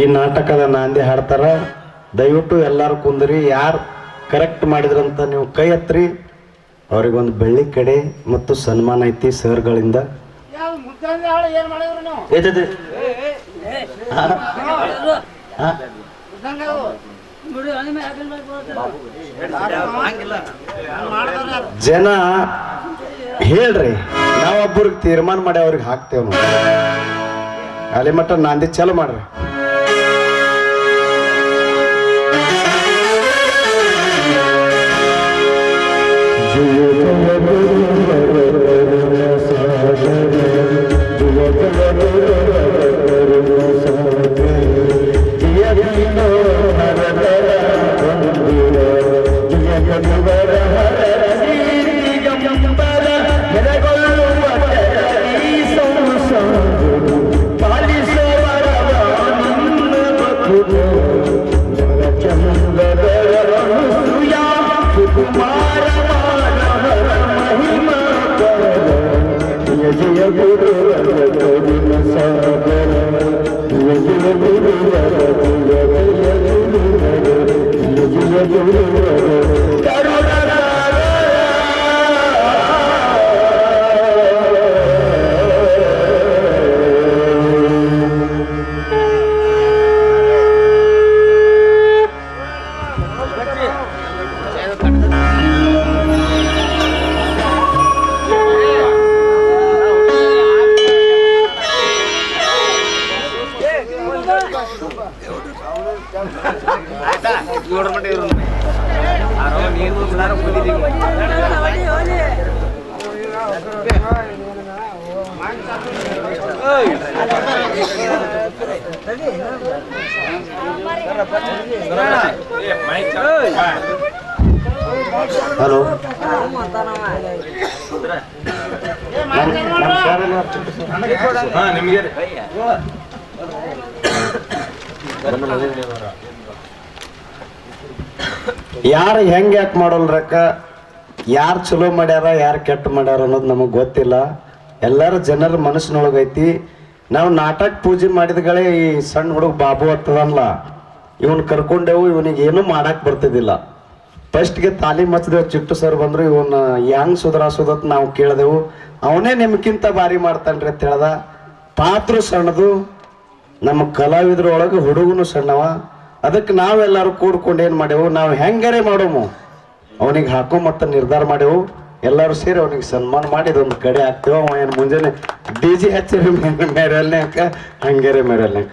ಈ ನಾಟಕದ ನಾಂದಿ ಹಾಡ್ತಾರ. ದಯವಿಟ್ಟು ಎಲ್ಲರೂ ಕುಂದ್ರಿ, ಯಾರು ಕರೆಕ್ಟ್ ಮಾಡಿದ್ರಂತ ನೀವು ಕೈ ಹತ್ರಿ ಅವ್ರಿಗೊಂದು ಬೆಳ್ಳಿ ಕಡೆ ಮತ್ತು ಸನ್ಮಾನ ಐತಿ ಸರ್ಗಳಿಂದ. ಯಾವ ನಾವೊಬ್ಬರಿಗೆ ತೀರ್ಮಾನ ಮಾಡಿ ಅವ್ರಿಗೆ ಹಾಕ್ತೇವೆ. ಹಾ? ಹಾ? ಮುದ್ದಂಗ ಅವು. ಮಾಡ್ತಾರ ಅದು. جل چل ಹೇಳ್ರಿ ನಾವೊಬ್ಬರಿಗೆ ತೀರ್ಮಾನ ಮಾಡಿ ಅವ್ರಿಗೆ ಹಾಕ್ತೇವೆ ನಾವು ಅಲ್ಲಿ ಮಟ್ಟ ನಾಂದಿ ಚಾಲು ಮಾಡ್ರಿ ಹಲೋ ಯಾರು ಹೆಂಗೆ ಯಾಕೆ ಮಾಡೋಲ್ರಕ್ಕ ಯಾರು ಚಲೋ ಮಾಡ್ಯಾರ, ಯಾರು ಕೆಟ್ಟ ಮಾಡ್ಯಾರ ಅನ್ನೋದು ನಮಗೆ ಗೊತ್ತಿಲ್ಲ. ಎಲ್ಲರ ಜನರ ಮನಸ್ಸಿನೊಳಗೈತಿ ನಾವು ನಾಟಕ ಪೂಜೆ ಮಾಡಿದಗಳೇ ಈ ಸಣ್ಣ ಹುಡುಗ ಬಾಬು ಆಗ್ತದಲ್ಲ ಇವನ್ ಕರ್ಕೊಂಡೆವು, ಇವನಿಗೆ ಏನೂ ಮಾಡಕ್ಕೆ ಬರ್ತಿದ್ದಿಲ್ಲ. ಫಸ್ಟ್ಗೆ ತಾಲೀಮ್ ಹಚ್ಚಿದೆವು ಚಿಟ್ಟು ಸರ್ ಬಂದ್ರು ಇವನ್ನ ಹೆಂಗ್ ಸುಧಾರಿಸೋದತ್ ನಾವು ಕೇಳಿದೆವು. ಅವನೇ ನಿಮ್ಗಿಂತ ಭಾರಿ ಮಾಡ್ತಾನ್ರಿ ಅಂತ ಹೇಳ್ದ. ಪಾತ್ರ ಸಣ್ಣದು, ನಮ್ಮ ಕಲಾವಿದ್ರೊಳಗೆ ಹುಡುಗನು ಸಣ್ಣವ. ಅದಕ್ಕೆ ನಾವೆಲ್ಲರೂ ಕೂಡ್ಕೊಂಡು ಏನು ಮಾಡೇವು ನಾವು ಹೆಂಗಾರೆ ಮಾಡೋಮು. ಅವನಿಗೆ ಹಾಕೋ ಮತ್ತು ನಿರ್ಧಾರ ಮಾಡೇವು ಎಲ್ಲರೂ ಸೇರಿ ಅವನಿಗೆ ಸನ್ಮಾನ ಮಾಡಿ ಇದೊಂದು ಕಡೆ ಹಾಕ್ತೇವೆ. ಅವ ಏನು ಮುಂಜಾನೆ ಡಿ ಜಿ ಹಚ್ಚಿರಿ ಮೇರಲ್ನ್ಯಾಕ ಹಂಗಾರೆ ಮೇರಲ್ನ್ಯಾಕ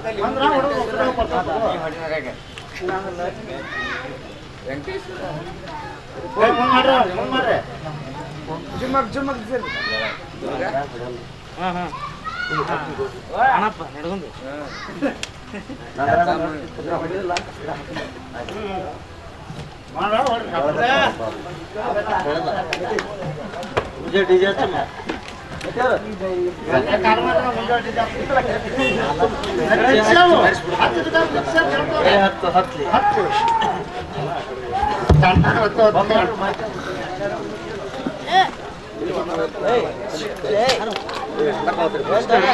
ಕಡೆ ಹಾಕ್ರಿ, ಹೋದ್ರ? ಒಂದೇ? ಹಾ, ಹಾಕ್ ಮಾಡೋಣ. ಹೇಳ್ಬೇಕು ನೀವು ಅವ್ರಿಗೆ